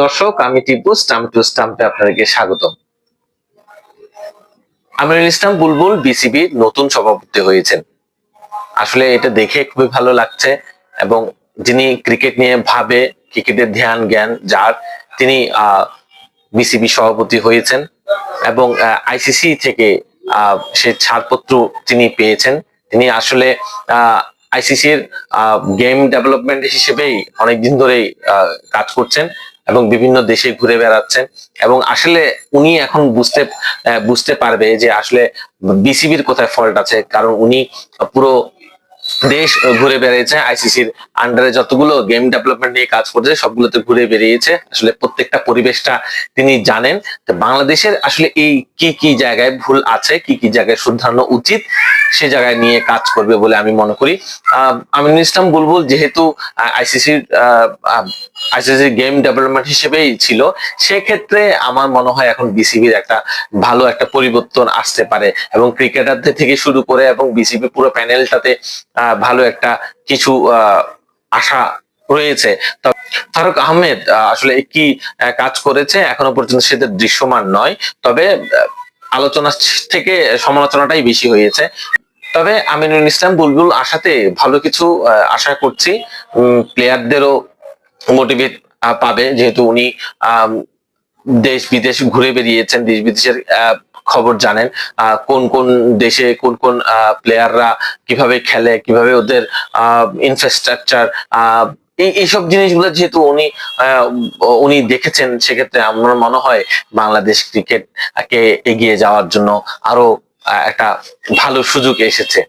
দর্শক, আমি Tipu, stump two স্টাম্পে আপনাদেরকে স্বাগতম। আমিরুল ইসলাম বুলবুল বিসিবির নতুন সভাপতি হয়েছেন। আসলে এটা দেখে খুবই ভালো লাগছে এবং যিনি ক্রিকেট নিয়ে ভাবে, ক্রিকেটের ধ্যান, জ্ঞান, যার, তিনি বিসিবি সভাপতি হয়েছেন এবং আইসিসি থেকে সে ছাড়পত্র তিনি পেয়েছেন। তিনি আসলে আইসিসির গেম ডেভেলপমেন্ট হিসেবেই অনেকদিন ধরেই কাজ করছেন। এবং বিভিন্ন দেশে ঘুরে বেড়াচ্ছেন। এবং আসলে উনি এখন বুঝতে বুঝতে পারবে যে আসলে বিসিবির কোথায় ফল্ট আছে। কারণ উনি পুরো দেশ ঘুরে বেড়িয়েছে আইসিসির আন্ডারে যতগুলো গেম ডেভেলপমেন্ট নিয়ে কাজ করছে সবগুলোতে ঘুরে বেরিয়েছে আসলে প্রত্যেকটা পরিবেশটা তিনি জানেন। বাংলাদেশের আসলে এই কি কি জায়গায় ভুল আছে কি কি জায়গায় শুধরানো উচিত সে জায়গায় নিয়ে কাজ করবে বলে আমি মনে করি। আহ, আমিনুল ইসলাম বুলবুল যেহেতু আইসিসির আইসিসির গেম ডেভেলপমেন্ট হিসেবেই ছিল। সেক্ষেত্রে আমার মনে হয় এখন বিসিবির একটা ভালো একটা পরিবর্তন আসতে পারে এবং ক্রিকেটারদের থেকে শুরু করে এবং বিসিবি পুরো প্যানেলটাতে ভালো একটা কিছু আশা রয়েছে। ফারুক আহমেদ আহ, আসলে কি কাজ করেছে এখনও পর্যন্ত সেটা দৃশ্যমান নয়। তবে আলোচনা থেকে সমালোচনাটাই বেশি হয়েছে। তবে আমিনুল ইসলাম বুলবুল আশাতে ভালো কিছু আশা করছি। প্লেয়ারদেরও মোটিভেট পাবে। যেহেতু উনি দেশ বিদেশ ঘুরে বেরিয়েছেন, দেশ বিদেশের খবর জানেন কোন কোন দেশে কোন কোন প্লেয়াররা কীভাবে খেলে, কীভাবে ওদের ইনফ্রাস্ট্রাকচার এই, এইসব জিনিসগুলো যেহেতু উনি উনি দেখেছেন, সেক্ষেত্রে আমার মনে হয় বাংলাদেশ ক্রিকেট কে এগিয়ে যাওয়ার জন্য আরও একটা ভালো সুযোগ এসেছে।